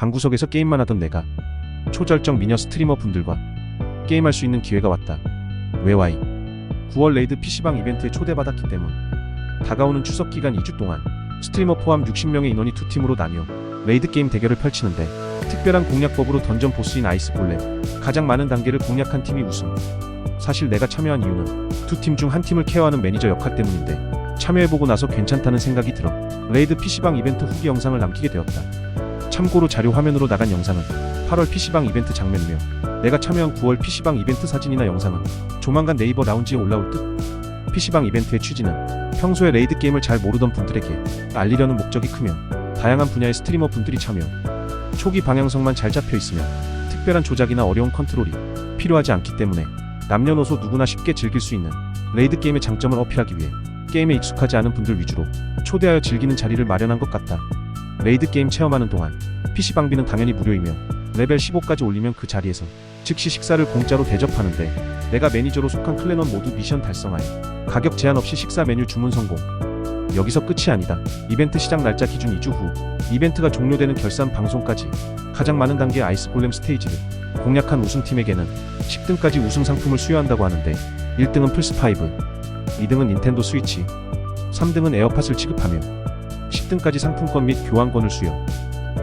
방구석에서 게임만 하던 내가 초절정 미녀 스트리머 분들과 게임할 수 있는 기회가 왔다. 왜 와이? 9월 레이드 PC방 이벤트에 초대받았기 때문. 다가오는 추석 기간 2주 동안 스트리머 포함 60명의 인원이 두 팀으로 나뉘어 레이드 게임 대결을 펼치는데 특별한 공략법으로 던전 보스인 아이스 골렘 가장 많은 단계를 공략한 팀이 우승. 사실 내가 참여한 이유는 두 팀 중 한 팀을 케어하는 매니저 역할 때문인데 참여해보고 나서 괜찮다는 생각이 들어 레이드 PC방 이벤트 후기 영상을 남기게 되었다. 참고로 자료 화면으로 나간 영상은 8월 PC방 이벤트 장면이며 내가 참여한 9월 PC방 이벤트 사진이나 영상은 조만간 네이버 라운지에 올라올 듯. PC방 이벤트의 취지는 평소에 레이드 게임을 잘 모르던 분들에게 알리려는 목적이 크며 다양한 분야의 스트리머 분들이 참여. 초기 방향성만 잘 잡혀 있으며 특별한 조작이나 어려운 컨트롤이 필요하지 않기 때문에 남녀노소 누구나 쉽게 즐길 수 있는 레이드 게임의 장점을 어필하기 위해 게임에 익숙하지 않은 분들 위주로 초대하여 즐기는 자리를 마련한 것 같다. 레이드 게임 체험하는 동안 PC방비는 당연히 무료이며 레벨 15까지 올리면 그 자리에서 즉시 식사를 공짜로 대접하는데 내가 매니저로 속한 클랜원 모두 미션 달성하여 가격 제한 없이 식사 메뉴 주문 성공. 여기서 끝이 아니다. 이벤트 시작 날짜 기준 2주 후 이벤트가 종료되는 결산 방송까지 가장 많은 단계의 아이스 골렘 스테이지를 공략한 우승팀에게는 10등까지 우승 상품을 수여한다고 하는데 1등은 플스5, 2등은 닌텐도 스위치, 3등은 에어팟을 지급하며 10등까지 상품권 및 교환권을 수여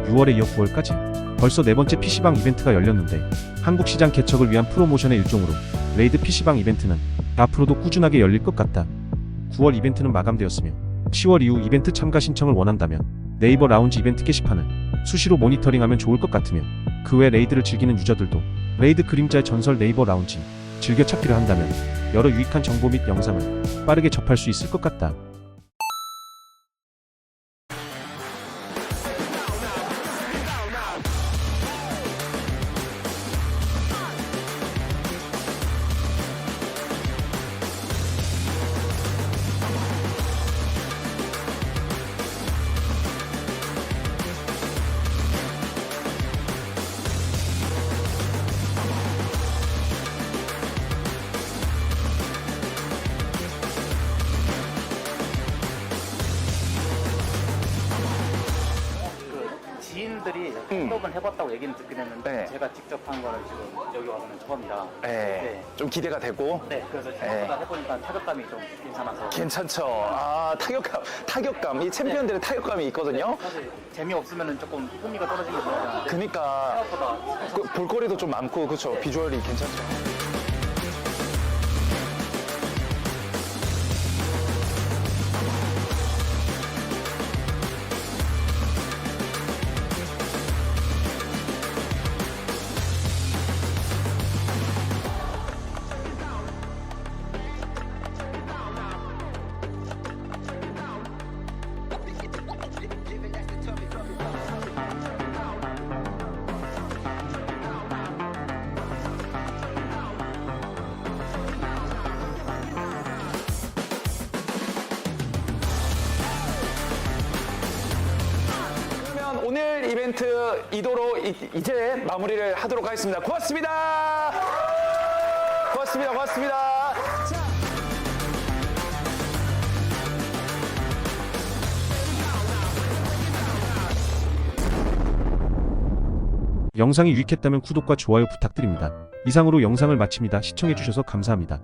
6월에 이어 9월까지 벌써 네 번째 PC방 이벤트가 열렸는데 한국 시장 개척을 위한 프로모션의 일종으로 레이드 PC방 이벤트는 앞으로도 꾸준하게 열릴 것 같다. 9월 이벤트는 마감되었으며 10월 이후 이벤트 참가 신청을 원한다면 네이버 라운지 이벤트 게시판을 수시로 모니터링하면 좋을 것 같으며 그 외 레이드를 즐기는 유저들도 레이드 그림자의 전설 네이버 라운지 즐겨찾기를 한다면 여러 유익한 정보 및 영상을 빠르게 접할 수 있을 것 같다. 그 지인들이 음. 해봤다고 얘기는 듣긴 했는데 네. 제가 직접 한 거는 지금 여기 와서는 처음이라 네. 네. 좀 기대가 되고 네 그래서 생각보다 해보니까 타격감이 좀 괜찮아서 괜찮죠. 아 타격감, 타격감 이 챔피언들의 타격감이 있거든요. 사실 재미없으면 조금 흥미가 떨어지긴 하는데 그러니까 생각보다 그 볼거리도 좀 많고 그렇죠. 비주얼이 괜찮죠. 이벤트 이도로 이, 이제 마무리를 하도록 하겠습니다. 고맙습니다. 고맙습니다. 고맙습니다. 자. 영상이 유익했다면 구독과 좋아요 부탁드립니다. 이상으로 영상을 마칩니다. 시청해주셔서 감사합니다.